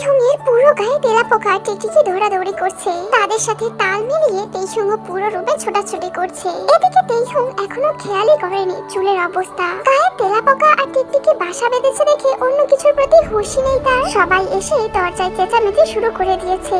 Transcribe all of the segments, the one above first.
তেইহুংয়ের পুরো গায়ে তেলা পোকা টিকটিকি দৌড়াদৌড়ি করছে। তাদের সাথে তাল মিলিয়ে তেইহুং পুরো রূপে ছোটাছুটি করছে। এদিকে তেইহুং এখনও খেয়ালই করেনি চুলের অবস্থা। গায়ে তেলা পোকা আর টিকটিকি বাসা বেঁধেছে দেখে অন্য কিছুর প্রতি হুঁশি নেই তার। সবাই এসে দরজায় চেঁচামেচি শুরু করে দিয়েছে।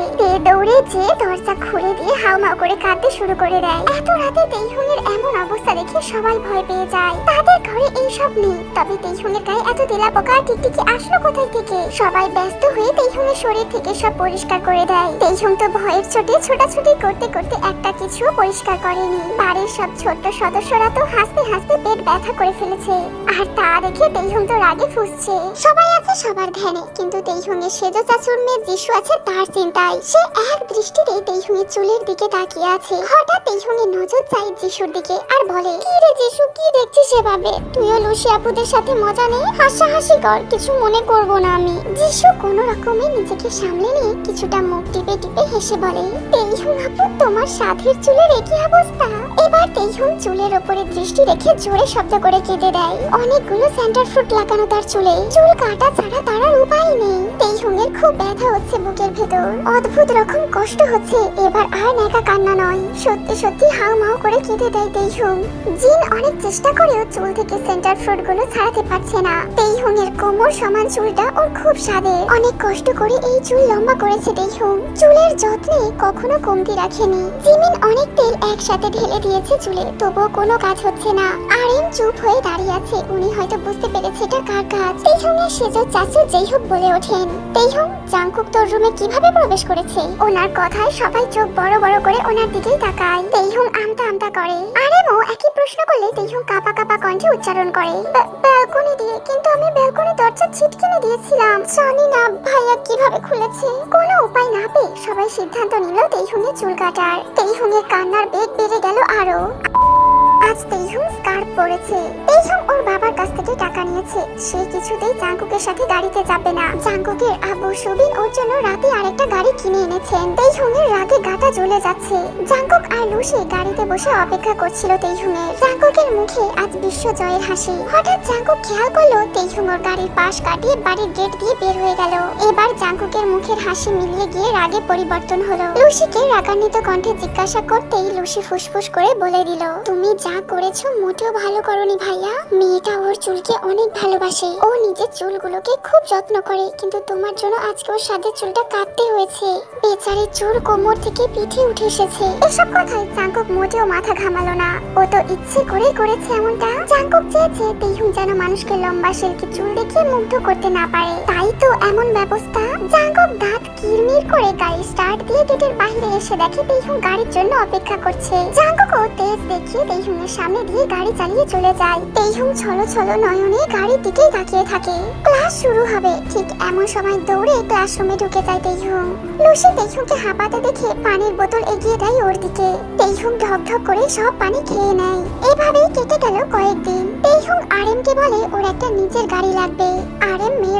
দৌড়ে যে দরজা খুলে দিয়ে হাউমাউ করে কাঁদতে শুরু করে দেয়। এত রাতে তেইহুংয়ের এমন অবস্থা দেখে সবাই ভয় পেয়ে যায়। তাদের ঘরে এইসব নেই। তবে তেইহুংয়ের গায়ে এত তেলা পোকা টিকটিকি আসলো কোথায় থেকে? সবাই ব্যস্ত হয়ে তেইহুংয়ের শরীর থেকে সব পরিষ্কার করে দেয়। তেইহুং তো ভয়ের চোটে ছোটাছুটি করতে করতে একটা কিছু পরিষ্কার করেনি। বাড়ির সব ছোট্ট সদস্যরা তো হাসতে হাসতে পেট ব্যথা করে ফেলেছে। আর তা দেখে তেইহুং তো রাগে ফুসছে। সবাই আছে সবার ধ্যানে, কিন্তু তেইহুংয়ের সেজো চাচুর মেয়ে যিশু আছে তার চিন্তায়। সে এক দৃষ্টিতে তেইহুংয়ের চুলের দিকে তাকিয়ে আছে। হঠাৎ তেইহুংয়ের নজর যায় যিশুর দিকে আর বলে, কি রে যিশু, কি দেখছিস সেভাবে? তুইও লুসি আপুদের সাথে মজা নে হাসাহাসি কর, কিছু মনে করব না আমি। যিশু কোনো রকমে নিজেকে সামলে নিয়ে কিছুটা মুখ টিপে টিপে হেসে বলে তেইহুং আপু, তোমার সাধের চুলের একই অবস্থা? এবার তেইহুং চুলের ওপরে দৃষ্টি রেখে জোরে শব্দ করে কেঁদে দেয়। অনেকগুলো সেন্টার ফ্রুট লাগানো তার চুলে। চুল কাটা ছাড়া তার আর উপায় নেই। তেইহুং এর খুব ব্যথা হচ্ছে বুকের ভেতর। অদ্ভুত রকম কষ্ট হচ্ছে। এবার আর নেকা কান্না নয়। সত্যি সত্যি হাউ মাউ করে কেঁদে দেয় তেইহুং জিন অনেক চেষ্টা করেও চুল থেকে সেন্টার ফ্রুটগুলো ছাড়াতে পারছে না। তেইহুং এর কোমর সমান চুলটা ওর খুব স্বাদের। অনেক কষ্ট করে এই চুল লম্বা করেছে তেইহুং চুলের যত্নে কখনো কমতি রাখেনি। জিমিন অনেক তেল একসাথে ঢেলে দিয়েছে চুলে, তবুও কোনো কাজ হচ্ছে না। আরেন চুপ হয়ে দাঁড়িয়ে আছে। উনি হয়তো বুঝতে পেরেছে এটা কার কাজ। তেইহুং এর সেজো চাচু যেই হোক বলে ওঠেন। তেইহুং জাংকুক তোর রুমে কীভাবে প্রবেশ করেছে? ওনার কথায় সবাই চোখ বড় বড় করে ওনার দিকেই তাকায়। তেইহুং আমতা আমতা করে। আরে মো, একই প্রশ্ন করলে তেইহুং কাপা কাপা কণ্ঠে উচ্চারণ করে। ব্যালকনি দিয়ে, কিন্তু আমি ব্যালকনি দরজা ছিটকিনে দিয়েছিলাম। জানি না ভাইয়া কীভাবে খুলেছে। কোনো উপায় না পেয়ে সবাই সিদ্ধান্ত নিল তেইহুঙের চুল কাটার। তেইহুংয়ের কান্নার বেগ বেড়ে গেল আরও। আজ তেইহুং স্কার্ফ পরেছে। ওর বাবার কাছ থেকে টাকা নিয়েছে। সে কিছুতেই সাথে গাড়িতে যাবে না। আবু সুবিন ওর জন্য রাতে আরেকটা গাড়ি কিনে এনেছেন। রাগে গাটা জ্বলে যাচ্ছে। আর লুসি গাড়িতে বসে অপেক্ষা করছিল মুখে আজ বিশ্ব জয়ের হাসি। হঠাৎ খেয়াল করল ওর গাড়ির পাশ কাটিয়ে বাড়ির গেট দিয়ে বের হয়ে গেল। এবার জাঙ্কুকের মুখের হাসি মিলিয়ে গিয়ে রাগে পরিবর্তন হলো। লুসিকে রাগান্বিত কণ্ঠে জিজ্ঞাসা করতেই লুসি ফুসফুস করে বলে দিল, তুমি যা করেছ মোটেও ভালো করনি ভাইয়া। মেয়েটা ওর চুলকে অনেক ভালোবাসে। ও নিজের চুলগুলোকে খুব যত্ন করে, কিন্তু তোমার জন্য আজকে ওর সাথে চুলটা কাটতে হয়েছে। বেচারি চুল কোমর থেকে পিঠে উঠে এসেছে। এসব কথায় চাঙ্কুক মোটেও মাথা ঘামালো না। ও তো ইচ্ছে করেই করেছে এমনটা। চাঙ্কুক চেয়েছে তেহুং যেন মানুষকে লম্বা, সিল্কি চুল দেখিয়ে মুগ্ধ করতে না পারে। তাই তো এমন ব্যবস্থা। চাঙ্কুক দাঁত কিরমির করে গাড়ি স্টার্ট দিয়ে গেটের বাইরে এসে দেখে তেহুং গাড়ির জন্য অপেক্ষা করছে। চাঙ্কুকও তেজ দেখিয়ে তেহুং এর সামনে দিয়ে গাড়ি চালিয়ে চলে যায়। তেহুং ছলো ছলো নয়নে গাড়ির দিকেই তাকিয়ে থাকে। ক্লাস শুরু হবে। ঠিক এমন সময় দৌড়ে ক্লাসরুমে ঢুকে যায় তেহুং লুসি তেহুংকে হাঁপাতে দেখে পানির বোতল এগিয়ে দেয় ওর দিকে। তেহুং ঢক ঢক করে সব পানি খেয়ে নেয়। এভাবেই কেটে গেল কয়েকদিন। তেহুং আরএমকে বলে ওর একটা নিজের গাড়ি লাগবে। আরএম মেয়ের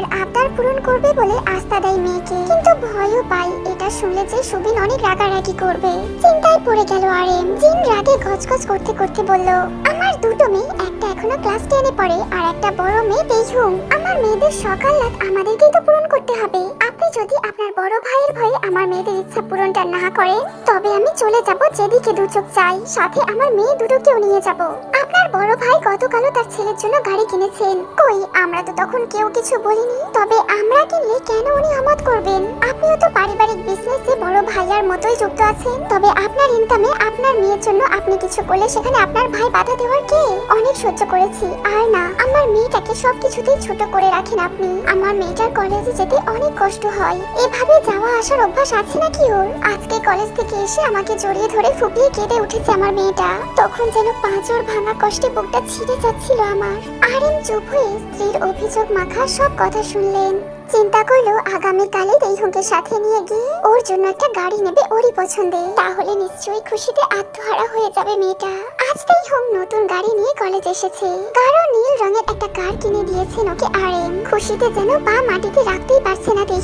ভয়ও পাই। এটা শুনলে যে সুবিন অনেক রাগারাগি করবে। চিন্তায় পড়ে গেল আরএম জিন রাগে গজগজ করতে করতে বলল, আমার দুটো মেয়ে, একটা এখনও ক্লাস টেনে পড়ে আর একটা বড় মেয়ে তেইহুং আমার মেয়েদের সকাল রাত আমাদেরকেই তো পূরণ করতে হবে। আপনি যদি আপনার বড় ভাইয়ের ভয়ে আমার মেয়েদের ইচ্ছা পূরণটা না করেন, তবে আমি চলে যাব যেদিকে দু চোখ চাই। সাথে আমার মেয়ে দুটোকেও নিয়ে যাব। আপনার বড় ভাই গতকালও তার ছেলের জন্য গাড়ি কিনেছেন। কই, আমরা তো তখন কেউ কিছু বলিনি। তবে আমরা কিনলে কেন উনি আমত করবেন? আপনিও তো পারিবারিক বিজনেসে বড় ভাইয়ার মতোই যুক্ত আছেন। তবে আপনার ইনকামে আপনার মেয়ের জন্য আপনি কিছু করলে সেখানে আপনার ভাই বাধা দেওয়ার কে? অনেক সহ্য করেছি। আর না, আমার মেয়েটাকে সবকিছুতেই ছোট করে রাখেন আপনি। আমার মেয়েটার কলেজে যেতে অনেক কষ্ট হয়। এভাবে যাওয়া আসার অভ্যাস আছে নাকি ওর? আজকে কলেজ থেকে এসে আমাকে জড়িয়ে ধরে ফুপিয়ে কেঁদে উঠেছে আমার মেয়েটা। তখন যেন পাঁচর ভাঙা কষ্টে বুকটা ছিঁড়ে যাচ্ছিল আমার। আর এম চুপ হয়ে স্ত্রীর অভিযোগ মাখা সব কথা শুনলেন। চিন্তা করল আগামীকালে রেহুকে সাথে নিয়ে গিয়ে ওর জন্য একটা গাড়ি নেবে ওরই পছন্দে। তাহলে নিশ্চয়ই খুশিতে আত্মহারা হয়ে যাবে মেয়েটা। আজ হোম নতুন গাড়ি নিয়ে কলেজ এসেছে। কারও নীল রঙের একটা কার কিনে দিয়েছেন ওকে আরেন খুশিতে যেন পা মাটিতে রাখতেই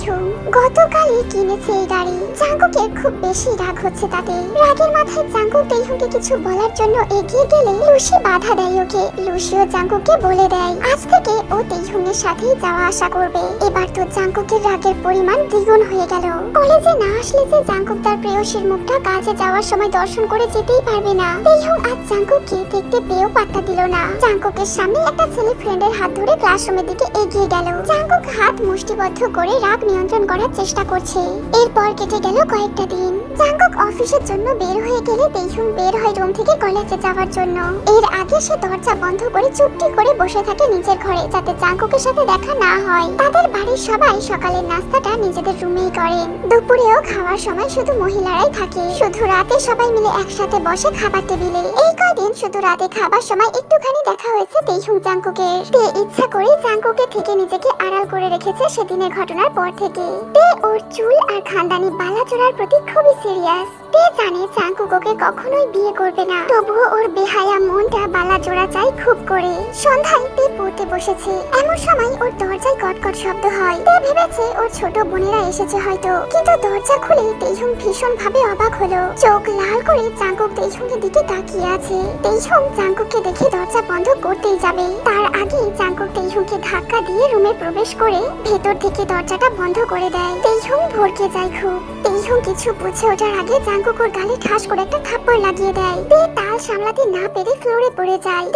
তেইহুম গতকালই কিনেছে এই গাড়ি জাঙ্কুকের খুব বেশি রাগ হচ্ছে তাতে। রাগের মাথায় জাঙ্কুক তেইহুকে কিছু বলার জন্য এগিয়ে গেলে লুসি বাধা দেয় ওকে। লুসিও জাঙ্কুককে বলে দেয়, আজ থেকে ও তেইহুমের সাথেই যাওয়া আসা করবে। এবার কিন্তু জাঙ্কুকের রাগের পরিমাণ দ্বিগুণ হয়ে গেল। কলেজে না আসলে যে জাঙ্কুক তার প্রেয়সীর মুখটা কাজে যাওয়ার সময় দর্শন করে যেতেই পারবে না। তেইহং আজ জাঙ্কুককে দেখতে পেয়েও পাত্তা দিল না। জাঙ্কুকের সামনে একটা ছেলে ফ্রেন্ডের হাত ধরে ক্লাসরুমের দিকে এগিয়ে গেল। জাঙ্কুক হাত মুষ্টিবদ্ধ করে রাগ নিয়ন্ত্রণ করার চেষ্টা করছে। এরপর কেটে গেল কয়েকটা দিন। জাঙ্কুক অফিসের জন্য বের হয়ে গেলে তেইহুং বের হয় রুম থেকে কলেজে যাওয়ার জন্য। এর আগে সে দরজা বন্ধ করে চুপটি করে বসে থাকে নিজের ঘরে, যাতে জাঙ্কুকের সাথে দেখা না হয়। তাদের বাড়ির সবাই সকালের নাস্তাটা নিজেদের রুমেই করেন দুপুরেও খাওয়ার সময় শুধু মহিলারাই থাকে। শুধু রাতে সবাই মিলে একসাথে বসে খাবার টেবিলে। এই কয়দিন শুধু রাতে খাবার সময় একটুখানি দেখা হয়েছে জাঙ্কুকের তে ইচ্ছা করে জাঙ্কুকে থেকে নিজেকে আড়াল করে রেখেছে সেদিনের ঘটনার পর থেকে। তে ওর চুল আর খানদানি বালাচোরার প্রতি খুবই সিরিয়াস তে জানে জাঙ্কুকোকে কখনোই বিয়ে করবে না। তবুও ওর বেহায়া মনটা বালা জোড়া চাই খুব করে। সন্ধ্যায় তে পড়তে বসেছে। এমন সময় ওর দরজায় কটকট শব্দ হয়। তে ভেবেছে ওর ছোট বোনেরা এসেছে হয়তো। কিন্তু দরজা খুলে তেইহুং ভীষণ ভাবে অবাক হলো। চোখ লাল করে জাঙ্কুক তেইহুংয়ের দিকে তাকিয়ে আছে। তেইহুং জাঙ্কুককে দেখে দরজা বন্ধ করতেই যাবে। তার আগে জাঙ্কুক তেইহুংকে ধাক্কা দিয়ে রুমে প্রবেশ করে ভেতর থেকে দরজাটা বন্ধ করে দেয়। তেইহুং ভরকে যায় খুব। কিছু বুঝে ওঠার আগে গালে ঠাস করে একটা থাপ্পড় লাগিয়ে দেয়। তাল সামলাতে না পেরে ফ্লোরে পড়ে যায়।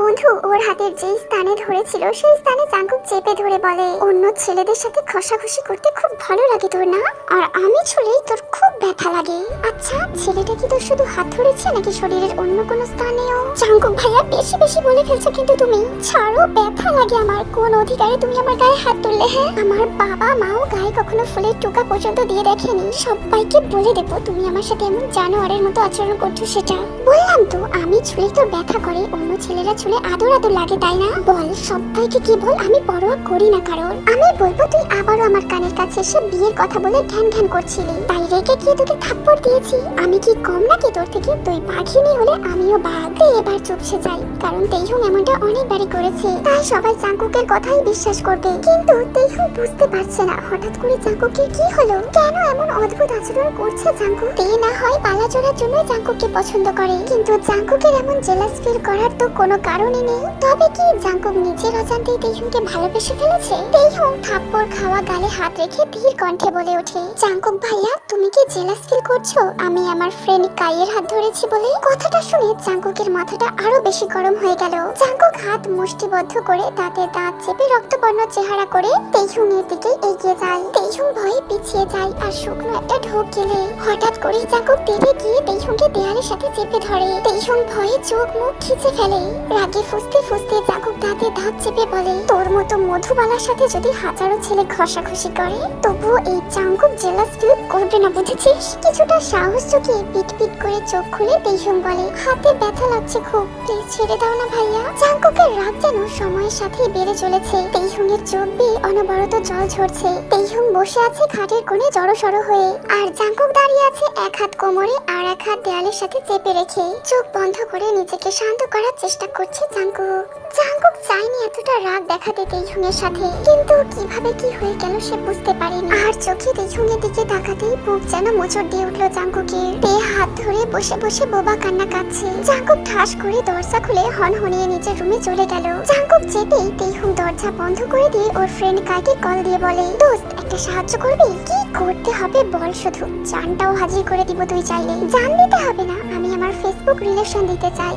বন্ধু ওর হাতের স্থানে ধরেছিল, সেই স্থানে চেপে ধরে বলে, অন্য ছেলেদের সাথে খসাখসি করতে খুব ভালো লাগে তোর না? আর আমি ছুলেই তোর খুব ব্যথা লাগে। আচ্ছা ছেলেটা কি তোর শুধু হাত ধরেছে নাকি শরীরের অন্য কোনো স্থানেও? জাঙ্কুক ভাইয়া বেশি বেশি বলে ফেলছো কিন্তু তুমি, ছাড়ো, ব্যথা লাগে আমার। কোন অধিকারে তুমি আমার গায়ে হাত তুললে হ্যাঁ? আমার বাবা মাও গায়ে কখনো ফুলের টোকা পর্যন্ত দিয়ে দেখেনি। সবাইকে বলে দেবো, তুমি আমার সাথে এমন জানোয়ারের মতো আচরণ করছ সেটা। বললাম তো, আমি ছুলে তো ব্যথা করে, অন্য ছেলেরা ছুলে আদর আদর লাগে, তাই না? বল, সবাইকে কি বল, আমি পরোয়া করি না কারোর। আমি বলব, তুই আবারও আমার কানের কাছে এসে বিয়ের কথা বলে ঘ্যান ঘ্যান করছিলি। তাই রেগে গিয়ে তোকে থাপ্পড় দিয়েছি। আমি কি কম নাকি তোর থেকে? তুই বাঘিনী হলে আমিও বাঘ। এবার চুপসে যাই, কারণ তেইহুং এমনটা অনেকবারই করেছে। তাই সবাই চাঙ্কুকের কথাই বিশ্বাস করবে। কিন্তু তেইহুং বুঝতে পারছে না, হঠাৎ করে চাঙ্কুকের কি হলো? কেন এমন অদ্ভুত আচরণ করছে জাঙ্কুক তে না হয় পালাচোরার জন্য জাঙ্কুককে পছন্দ করে। কিন্তু জাঙ্কুকের এমন জেলাস ফিল করার তো কোনো কারণই নেই। তবে কি জাঙ্কুক নিজের অজান্তেই তেইহুংকে ভালোবেসে ফেলেছে? তেইহুং থাপ্পড় খাওয়া, গালে হাত রেখে ধীর কণ্ঠে বলে ওঠে, জাঙ্কুক ভাইয়া, তুমি কি জেলাস ফিল করছ? আমি আমার ফ্রেন্ড কাইয়ের হাত ধরেছি বলে? কথাটা শুনে জাঙ্কুকের মাথাটা আরও বেশি গরম হয়ে গেল। জাঙ্কুক হাত মুষ্টিবদ্ধ করে দাঁতে দাঁত চেপে রক্তবর্ণ চেহারা করে তেইহুং এর দিকে এগিয়ে যায়। তেইহুং ভয়ে পিছিয়ে যায় আর একটা ঢোক গেলে। হঠাৎ করে জাঙ্কুক তেড়ে গিয়ে তেইহুংকে দেয়ালের সাথে চেপে ধরে। তেইহুং ভয়ে চোখ মুখ খিচে ফেলে। রাগে ফুসতে ফুসতে জাঙ্কুক দাঁতে দাঁত চেপে বলে, তোর মতো মধুবালার সাথে যদি হাজারো ছেলে ঘষাঘষি করে, তবুও এই জাঙ্কুক জেলাস ফিল করবে না, বুঝেছিস? কিছুটা সাহস চোখে পিট পিট করে চোখ খুলে তেইহুং বলে, হাতে ব্যথা লাগছে খুব, প্লিজ ছেড়ে দাও না ভাইয়া। জাঙ্কুকের রাগ যেন সময়ের সাথে বেড়ে চলেছে। তেইহুং চোখ বেয়ে অনবরত জল ঝরছে। তেইহুং বসে আছে খাটের কোণে জড়সড় হয়ে আর জাঙ্কুক দাঁড়িয়ে আছে এক হাত কোমরে আর এক হাত দেয়ালের সাথে চেপে রেখে চোখ বন্ধ করে নিজেকে শান্ত করার চেষ্টা করছে জাঙ্কুক। জাঙ্কুক চাইনি এতটা রাগ দেখাতে তেইহুং এর সাথে, কিন্তু কীভাবে কি হয়ে গেল সে বুঝতে পারেনি। আর চোখে তেইহুং এর দিকে তাকাতেই বুক যেন মোচড় দিয়ে উঠল জাঙ্কুকের। তে হাত ধরে বসে বসে বোবা কান্না কাচ্ছে জাঙ্কুক ঠাস করে দরজা খুলে হন হনিয়ে নিজের রুমে চলে গেল। জাঙ্কুক যেতেই তেইহুং দরজা বন্ধ করে দিয়ে ওর ফ্রেন্ড কাকে কল দিয়ে বলে, দোস্ত, একটা সাহায্য করবি? কি করতে হবে বল শুধু। জানটাও হাজির করে দিব তুই চাইলে। জান দিতে হবে না, আমি আমার ফেসবুক রিলেশন দিতে চাই।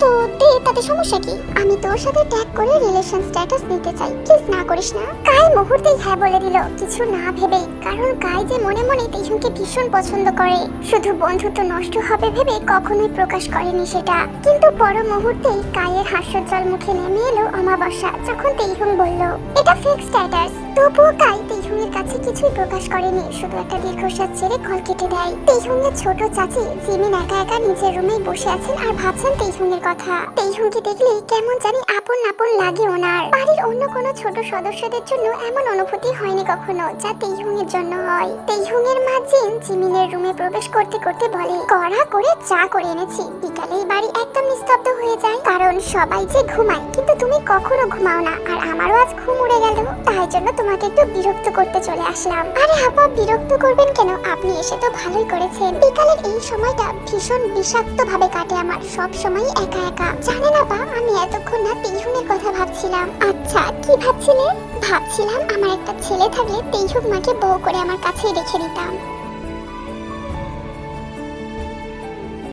তো দে, তাতে সমস্যা কি? আমি তোর সাথে ট্যাগ করে রিলেশন স্ট্যাটাস দিতে চাই। প্লিজ না করিস না। কাই মুহূর্তেই হ্যাঁ বলে দিল। কিছু না ভেবেই কারণ কাই যে মনে মনে তেজুকে ভীষণ পছন্দ করে। শুধু বন্ধুত্ব নষ্ট হবে ভেবে কখনোই প্রকাশ করেনি সেটা। কিন্তু পর মুহূর্তেই কায়ের হাস্যোজ্জ্বল মুখে নেমে এলো অমাবস্যা, যখন তেইহুং বলল, এটা ফেক স্ট্যাটাস তবুও কাই তেইহুংয়ের কাছে কিছুই প্রকাশ করেনি। শুধু একটা দীর্ঘশ্বাস ছেড়ে কল কেটে দেয়। তেইহুংয়ের ছোট চাচি জিমিন একা একা নিজের রুমেই বসে আছেন আর ভাবছেন তেইহুংয়ের কথা। তেইহুংকে দেখলে কেমন জানি আপন আপন লাগে ওনার। বাড়ির অন্য কোনো ছোট সদস্যদের জন্য এমন অনুভূতি হয়নি কখনো যা তেইহুংয়ের জন্য হয়। তেইহুংয়ের মা জিন জিমিনের রুমে প্রবেশ করতে করতে বলে কড়া করে চা করে এনেছি। বিকালে বাড়ি একদম নিস্তব্ধ হয়ে যায়। কারণ সবাই যে ঘুমায়, কিন্তু তুমি কখনো ঘুমাও না। আর আমারও আজ ঘুম উড়ে গেল, তাই জন্য তোমাকে একটু বিরক্ত করতে চলে আসলাম। আরে আপা, বিরক্ত করবেন কেন? আপনি এসে তো ভালোই করেছেন। বিকালের এই সময়টা ভীষণ বিষাক্ত ভাবে কাটে আমার, সব সময় একা একা। জানেন আপা, আমি এতক্ষণ না তেইহুনের কথা ভাবছিলাম। আচ্ছা কি ভাবছিলেন ভাবছিলাম আমার একটা ছেলে থাকলে তেইহুক মাকে বউ করে আমার কাছে রেখে দিতাম।